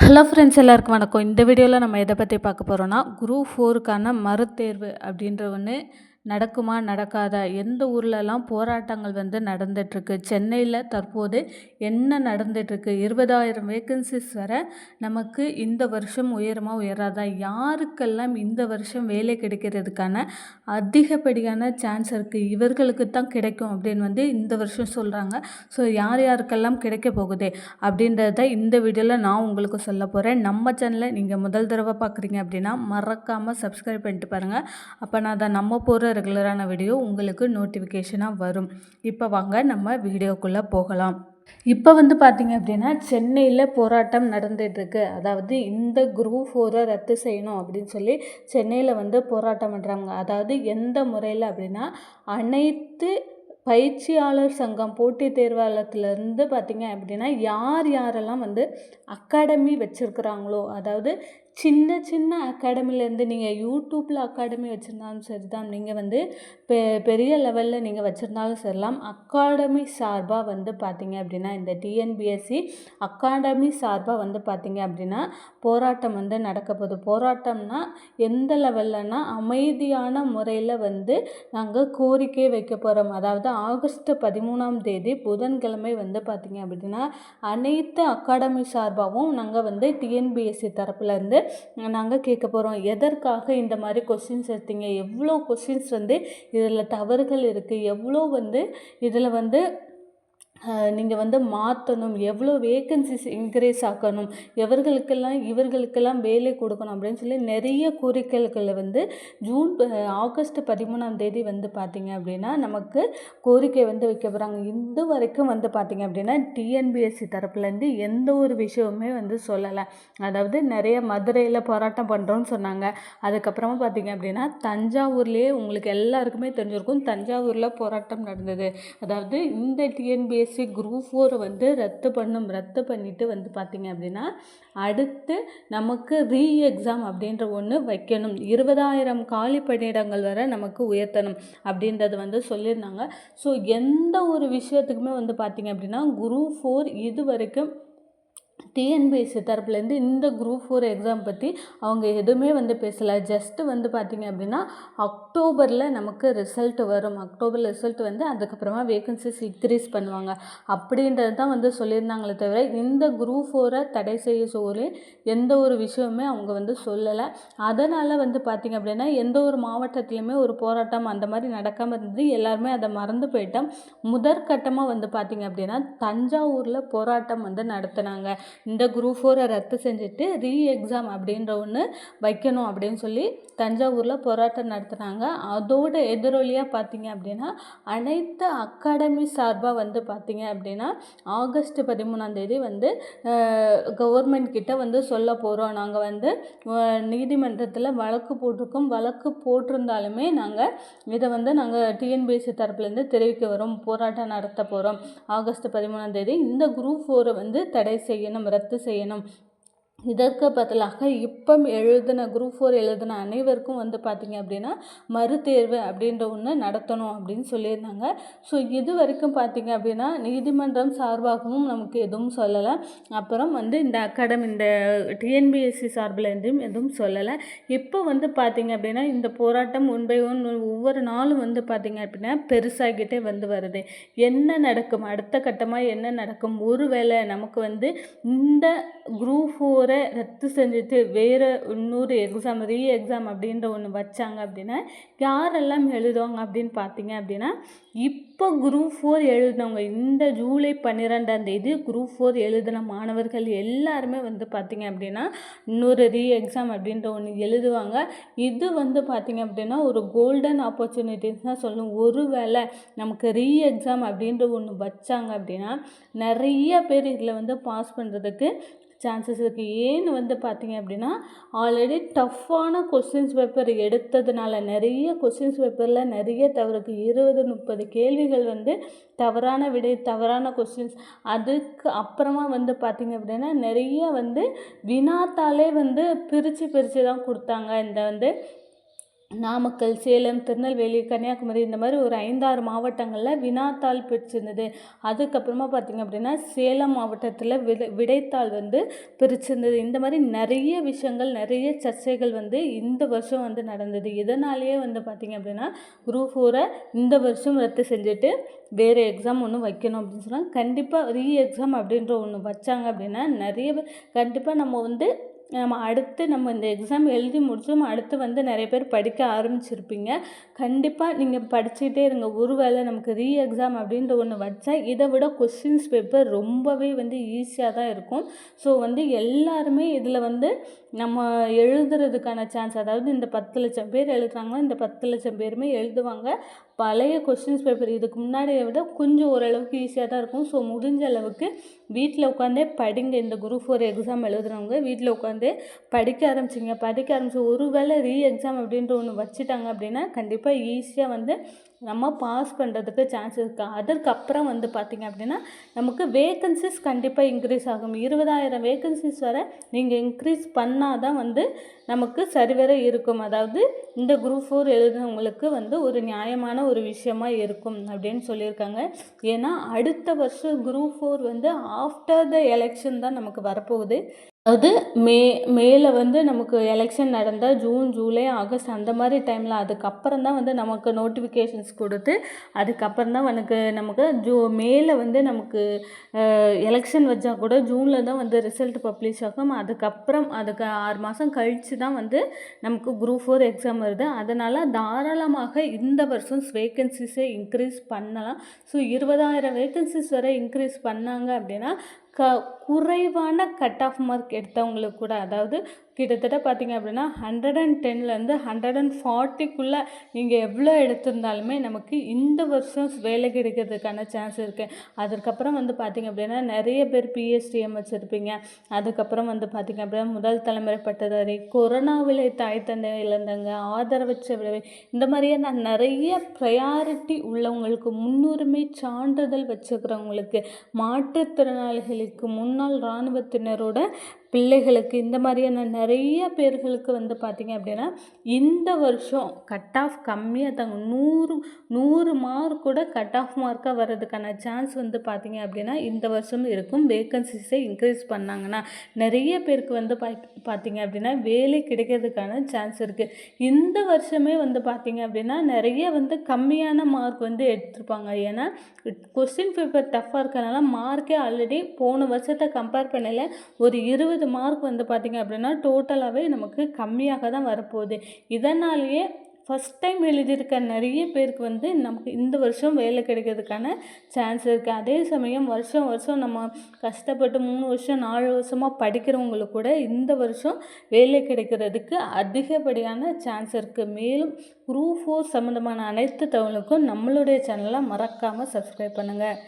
Hello friends எல்லாருக்கும் வணக்கம். இந்த வீடியோவில் நம்ம எதை பற்றி பார்க்க போகிறோன்னா குரூப் ஃபோருக்கான மறுதேர்வு அப்படின்ற ஒன்று நடக்குமா நடக்காதா? எந்த ஊர்லலாம் போராட்டங்கள் வந்து நடந்துகிட்ருக்கு சென்னையில் தற்போது என்ன நடந்துகிட்ருக்கு இருபதாயிரம் வேக்கன்சிஸ் வர நமக்கு இந்த வருஷம் உயரமாக உயராதா? யாருக்கெல்லாம் இந்த வருஷம் வேலை கிடைக்கிறதுக்கான அதிகப்படியான சான்ஸ் இருக்குது இவர்களுக்கு தான் கிடைக்கும் அப்படின்னு வந்து இந்த வருஷம் சொல்கிறாங்க ஸோ யார் யாருக்கெல்லாம் கிடைக்க போகுது? அப்படின்றத இந்த வீடியோவில் நான் உங்களுக்கு சொல்ல போகிறேன் நம்ம சேனலை நீங்கள் முதல் தடவை பார்க்குறீங்க அப்படின்னா மறக்காமல் சப்ஸ்கிரைப் பண்ணிட்டு பாருங்கள் அப்போ நான் அதை நம்ம போகிற ரெகுலரான வீடியோ உங்களுக்கு நோட்டிஃபிகேஷனாக வரும். இப்போ வாங்க நம்ம வீடியோக்குள்ளே போகலாம். இப்போ வந்து பார்த்திங்க அப்படின்னா சென்னையில் போராட்டம் நடந்துகிட்ருக்கு அதாவது இந்த குரூப் ஃபோரை ரத்து செய்யணும் அப்படின்னு சொல்லி சென்னையில் வந்து போராட்டம் பண்ணுறாங்க அதாவது எந்த முறையில் அப்படின்னா அனைத்து பயிற்சியாளர் சங்கம் போட்டித் தேர்வாளத்துலேருந்து பார்த்திங்க அப்படின்னா யார் யாரெல்லாம் வந்து அகாடமி வச்சுருக்குறாங்களோ அதாவது சின்ன சின்ன அகாடமிலேருந்து நீங்கள் யூடியூப்பில் அகாடமி வச்சுருந்தாலும் சரி தான் நீங்கள் வந்து பெ பெரிய லெவலில் நீங்கள் வச்சுருந்தாலும் சரிலாம் அகாடமி சார்பாக வந்து பார்த்தீங்க அப்படின்னா இந்த டிஎன்பிஎஸ்சி அகாடமி சார்பாக வந்து பார்த்தீங்க அப்படின்னா போராட்டம் வந்து நடக்க போகுது. போராட்டம்னா எந்த லெவல்லனா அமைதியான முறையில் வந்து நாங்கள் கோரிக்கை வைக்க போகிறோம் அதாவது ஆகஸ்ட் பதிமூணாம் தேதி புதன்கிழமை வந்து பார்த்தீங்க அப்படின்னா அனைத்து அகாடமி சார்பாகவும் நாங்கள் வந்து டிஎன்பிஎஸ்சி தரப்புலேருந்து நாங்கள் கேட்க போகிறோம் எதற்காக இந்த மாதிரி கொஸ்டின்ஸ் எடுத்தீங்க? எவ்வளோ கொஸ்டின்ஸ் வந்து இதில் தவறுகள் இருக்குது எவ்வளோ வந்து இதில் வந்து நீங்கள் வந்து மாற்றணும் எவ்வளோ வேக்கன்சிஸ் இன்க்ரீஸ் ஆக்கணும் எவர்களுக்கெல்லாம் இவர்களுக்கெல்லாம் வேலை கொடுக்கணும் அப்படின்னு சொல்லி நிறைய கோரிக்கைகளை வந்து ஜூன் ஆகஸ்ட் பதிமூணாம் தேதி வந்து பார்த்திங்க அப்படின்னா நமக்கு கோரிக்கை வந்து வைக்க போகிறாங்க இந்த வரைக்கும் வந்து பார்த்திங்க அப்படின்னா டிஎன்பிஎஸ்சி தரப்புலேருந்து எந்த ஒரு விஷயமுமே வந்து சொல்லலை. அதாவது நிறைய மதுரையில் போராட்டம் பண்ணுறோன்னு சொன்னாங்க. அதுக்கப்புறமா பார்த்திங்க அப்படின்னா தஞ்சாவூர்லேயே உங்களுக்கு எல்லாருக்குமே தெரிஞ்சிருக்கும் தஞ்சாவூரில் போராட்டம் நடந்தது. அதாவது இந்த டிஎன்பிஎஸ்சி யூபிஎஸ்சி குரூப் ஃபோரை வந்து ரத்து பண்ணும் ரத்து பண்ணிவிட்டு வந்து பார்த்திங்க அப்படின்னா அடுத்து நமக்கு ரீ எக்ஸாம் அப்படின்ற ஒன்று வைக்கணும். இருபதாயிரம் காலி பணியிடங்கள் வரை நமக்கு உயர்த்தணும் அப்படின்றது வந்து சொல்லியிருந்தாங்க. ஸோ எந்த ஒரு விஷயத்துக்குமே வந்து பார்த்திங்க அப்படின்னா குரூப் ஃபோர் இது வரைக்கும் டிஎன்பிஎஸ்சி தரப்புலேருந்து இந்த குரூப் ஃபோர் எக்ஸாம் பற்றி அவங்க எதுவுமே வந்து பேசலை. ஜஸ்ட்டு வந்து பார்த்திங்க அப்படின்னா அக்டோபரில் நமக்கு ரிசல்ட் வரும். அக்டோபர் ரிசல்ட் வந்து அதுக்கப்புறமா வேகன்சிஸ் இன்க்ரீஸ் பண்ணுவாங்க. அப்படின்றது தான் வந்து சொல்லியிருந்தாங்களே தவிர இந்த குரூப் ஃபோரை தடை செய்ய சொல்லி எந்த ஒரு விஷயமுமே அவங்க வந்து சொல்லலை. அதனால் வந்து பார்த்திங்க அப்படின்னா எந்த ஒரு மாவட்டத்துலேயுமே ஒரு போராட்டம் அந்த மாதிரி நடக்காமல் இருந்தது. எல்லாருமே அதை மறந்து போயிட்டோம். முதற்கட்டமாக வந்து பார்த்திங்க அப்படின்னா தஞ்சாவூரில் போராட்டம் வந்து நடத்தினாங்க. இந்த குரூப் ஃபோரை ரத்து செஞ்சுட்டு ரீ எக்ஸாம் அப்படின்ற ஒன்று வைக்கணும் அப்படின்னு சொல்லி தஞ்சாவூரில் போராட்டம் நடத்துனாங்க. அதோட எதிரொலியாக பார்த்தீங்க அப்படின்னா அனைத்து அகாடமி சார்பாக வந்து பார்த்தீங்க அப்படின்னா ஆகஸ்ட் பதிமூணாந்தேதி வந்து கவர்மெண்ட் கிட்ட வந்து சொல்ல போகிறோம் நாங்கள் வந்து நீதிமன்றத்தில் வழக்கு போட்டிருக்கோம். வழக்கு போட்டிருந்தாலுமே நாங்கள் இதை வந்து நாங்கள் டிஎன்பிஎஸ்சி தரப்புலேருந்து தெரிவிக்க வரோம். போராட்டம் நடத்த போகிறோம் ஆகஸ்ட் பதிமூணாந்தேதி இந்த குரூப் ஃபோரை வந்து தடை செய்யணும் ரத்து செய்யணும். இதற்கு பதிலாக இப்போ எழுதின குரூப் ஃபோர் எழுதின அனைவருக்கும் வந்து பார்த்திங்க அப்படின்னா மறுதேர்வு அப்படின்ற ஒன்று நடத்தணும் அப்படின்னு சொல்லியிருந்தாங்க. ஸோ இது வரைக்கும் பார்த்திங்க அப்படின்னா நீதிமன்றம் சார்பாகவும் நமக்கு எதுவும் சொல்லலை. அப்புறம் வந்து இந்த அகாடமி இந்த டிஎன்பிஎஸ்சி சார்பில் இருந்தும் எதுவும் சொல்லலை. இப்போ வந்து பார்த்திங்க அப்படின்னா இந்த போராட்டம் ஒன் பை ஒன் ஒவ்வொரு நாளும் வந்து பார்த்திங்க அப்படின்னா பெருசாகிட்டே வந்து வருது. என்ன நடக்கும்? அடுத்த கட்டமாக என்ன நடக்கும்? ஒருவேளை நமக்கு வந்து இந்த குரூப் ஃபோர் முறை ரத்து செஞ்சுட்டு வேறு இன்னொரு எக்ஸாம் ரீ எக்ஸாம் அப்படின்ற ஒன்று வச்சாங்க அப்படின்னா யாரெல்லாம் எழுதுவாங்க அப்படின்னு பார்த்தீங்க அப்படின்னா இப்போ குரூப் ஃபோர் எழுதினவங்க இந்த ஜூலை பன்னிரெண்டாம் தேதி குரூப் ஃபோர் எழுதின மாணவர்கள் எல்லாருமே வந்து பார்த்திங்க அப்படின்னா இன்னொரு ரீ எக்ஸாம் அப்படின்ற ஒன்று எழுதுவாங்க. இது வந்து பார்த்திங்க அப்படின்னா ஒரு கோல்டன் ஆப்பர்ச்சுனிட்டிஸ் தான் சொல்லணும் ஒரு வேளை நமக்கு ரீ எக்ஸாம் அப்படின்ற ஒன்று வச்சாங்க அப்படின்னா நிறைய பேர் இதில் வந்து பாஸ் பண்ணுறதுக்கு சான்சஸ் இருக்குது ஏன்னு வந்து பார்த்தீங்க அப்படின்னா ஆல்ரெடி டஃப்பான கொஸ்டின்ஸ் பேப்பர் எடுத்ததுனால நிறைய கொஸ்டின்ஸ் பேப்பரில் நிறைய தவறுக்கு இருபது முப்பது கேள்விகள் வந்து தவறான விடை தவறான கொஸ்டின்ஸ் அதுக்கு அப்புறமா வந்து பார்த்திங்க அப்படின்னா நிறைய வந்து வினாத்தாலே வந்து பிரித்து பிரித்து தான் கொடுத்தாங்க. இந்த வந்து நாமக்கல் சேலம் திருநெல்வேலி கன்னியாகுமரி இந்த மாதிரி ஒரு ஐந்தாறு மாவட்டங்களில் வினாத்தாள் பிரிச்சிருந்தது. அதுக்கப்புறமா பார்த்திங்க அப்படின்னா சேலம் மாவட்டத்தில் விடை விடைத்தாள் வந்து பிரிச்சிருந்தது. இந்த மாதிரி நிறைய விஷயங்கள் நிறைய சர்ச்சைகள் வந்து இந்த வருஷம் வந்து நடந்தது. இதனாலேயே வந்து பார்த்திங்க அப்படின்னா குரூப் ஃபோரை இந்த வருஷம் ரத்து செஞ்சுட்டு வேறு எக்ஸாம் ஒன்று வைக்கணும் அப்படின்னு சொன்னால் கண்டிப்பாக ரீ எக்ஸாம் அப்படின்ற ஒன்று வச்சாங்க அப்படின்னா நிறைய கண்டிப்பாக நம்ம வந்து நம்ம அடுத்து நம்ம இந்த எக்ஸாம் எழுதி முடிச்சோம் அடுத்து வந்து நிறைய பேர் படிக்க ஆரம்பிச்சிருப்பீங்க. கண்டிப்பாக நீங்கள் படிச்சுட்டே இருங்க. ஒரு வேளை நமக்கு ரீ எக்ஸாம் அப்படின்ற ஒன்று வச்சா இதை விட கொஸ்டின்ஸ் பேப்பர் ரொம்பவே வந்து ஈஸியாக தான் இருக்கும். ஸோ வந்து எல்லாருமே இதில் வந்து நம்ம எழுதுறதுக்கான சான்ஸ் அதாவது இந்த பத்து லட்சம் பேர் எழுதுறாங்கன்னா இந்த பத்து லட்சம் பேருமே எழுதுவாங்க. பழைய கொஸ்டின்ஸ் பேப்பர் இதுக்கு முன்னாடியை விட கொஞ்சம் ஓரளவுக்கு ஈஸியாக தான் இருக்கும். ஸோ முடிஞ்ச அளவுக்கு வீட்டில் உட்காந்தே படிங்க. இந்த குரூப் ஃபோர் எக்ஸாம் எழுதுறவங்க வீட்டில் உட்காந்தே படிக்க ஆரம்பிச்சிங்க படிக்க ஆரம்பிச்சு ஒரு வேளை ரீ எக்ஸாம் அப்படின்ற ஒன்று வச்சுட்டாங்க அப்படின்னா கண்டிப்பாக ஈஸியாக வந்து நம்ம பாஸ் பண்ணுறதுக்கு சான்ஸ் இருக்குது அதற்கப்புறம் வந்து பார்த்திங்க அப்படின்னா நமக்கு வேக்கன்சிஸ் கண்டிப்பாக இன்க்ரீஸ் ஆகும். இருபதாயிரம் வேக்கன்சிஸ் வர நீங்கள் இன்க்ரீஸ் பண்ணால் தான் வந்து நமக்கு சரிவர இருக்கும். அதாவது இந்த குரூப் ஃபோர் எழுதுனவங்களுக்கு வந்து ஒரு நியாயமான ஒரு விஷயமா இருக்கும் அப்படின்னு சொல்லியிருக்காங்க. ஏன்னா அடுத்த வருஷம் குரூப் ஃபோர் வந்து ஆஃப்டர் த எலெக்ஷன் தான் நமக்கு வரப்போகுது. அதாவது மே மேலே வந்து நமக்கு எலெக்ஷன் நடந்தால் ஜூன் ஜூலை ஆகஸ்ட் அந்த மாதிரி டைமில் அதுக்கப்புறம் தான் வந்து நமக்கு நோட்டிஃபிகேஷன்ஸ் கொடுத்து அதுக்கப்புறம் தான் எனக்கு நமக்கு ஜூ மேலே வந்து நமக்கு எலெக்ஷன் வச்சா கூட ஜூனில் தான் வந்து ரிசல்ட் பப்ளிஷ் ஆகும். அதுக்கப்புறம் அதுக்கு ஆறு மாதம் கழித்து தான் வந்து நமக்கு குரூப் ஃபோர் எக்ஸாம் வருது. அதனால் தாராளமாக இந்த வருஷம் வேக்கன்சிஸை இன்க்ரீஸ் பண்ணலாம். ஸோ இருபதாயிரம் வேக்கன்சிஸ் வரை இன்க்ரீஸ் பண்ணாங்க அப்படின்னா க குறைவான கட் ஆஃப் மார்க் எடுத்தவங்களுக்கு கூட அதாவது கிட்டத்தட்ட பார்த்திங்க அப்படின்னா ஹண்ட்ரட் அண்ட் டென்லேருந்து ஹண்ட்ரட் அண்ட் ஃபார்ட்டிக்குள்ளே நீங்கள் எவ்வளோ எடுத்திருந்தாலுமே நமக்கு இந்த வருஷம் வேலை கிடைக்கிறதுக்கான சான்ஸ் இருக்குது அதுக்கப்புறம் வந்து பார்த்திங்க அப்படின்னா நிறைய பேர் பிஎஸ்டிஎம் வச்சுருப்பீங்க. அதுக்கப்புறம் வந்து பார்த்திங்க அப்படின்னா முதல் தலைமுறை பட்டதாரி கொரோனாவில் தாய் தந்தை இழந்தவங்க ஆதரவற்ற விளைவு இந்த மாதிரியான நிறைய ப்ரையாரிட்டி உள்ளவங்களுக்கு முன்னுரிமை சான்றிதழ் வச்சுக்கிறவங்களுக்கு மாற்றுத்திறனாளிகளுக்கு முன்னாள் இராணுவத்தினரோட பிள்ளைகளுக்கு இந்த மாதிரியான நிறைய பேர்களுக்கு வந்து பார்த்திங்க அப்படின்னா இந்த வருஷம் கட் ஆஃப் கம்மியாக தாங்க நூறு நூறு மார்க் கூட கட் ஆஃப் மார்க்காக வர்றதுக்கான சான்ஸ் வந்து பார்த்திங்க அப்படின்னா இந்த வருஷம் இருக்கும். வேக்கன்சிஸை இன்க்ரீஸ் பண்ணாங்கன்னா நிறைய பேருக்கு வந்து பா பார்த்திங்க அப்படின்னா வேலை கிடைக்கிறதுக்கான சான்ஸ் இருக்குது இந்த வருஷமே வந்து பார்த்திங்க அப்படின்னா நிறைய வந்து கம்மியான மார்க் வந்து எடுத்திருப்பாங்க. ஏன்னா கொஸ்டின் பேப்பர் டஃப்பாக இருக்கனால மார்க்கே ஆல்ரெடி போன வருஷத்தை கம்பேர் பண்ணல ஒரு இருபது இருபது மார்க் வந்து பார்த்திங்க அப்படின்னா டோட்டலாகவே நமக்கு கம்மியாக தான் வரப்போகுது. இதனாலேயே ஃபஸ்ட் டைம் எழுதியிருக்க நிறைய பேருக்கு வந்து நமக்கு இந்த வருஷம் வேலை கிடைக்கிறதுக்கான சான்ஸ் இருக்குது அதே சமயம் வருஷம் வருஷம் நம்ம கஷ்டப்பட்டு மூணு வருஷம் நாலு வருஷமாக படிக்கிறவங்களுக்கு கூட இந்த வருஷம் வேலை கிடைக்கிறதுக்கு அதிகப்படியான சான்ஸ் இருக்குது மேலும் குரூப் ஃபோர் சம்மந்தமான அனைத்து தகவலுக்கும் நம்மளுடைய சேனலை மறக்காமல் சப்ஸ்கிரைப் பண்ணுங்கள்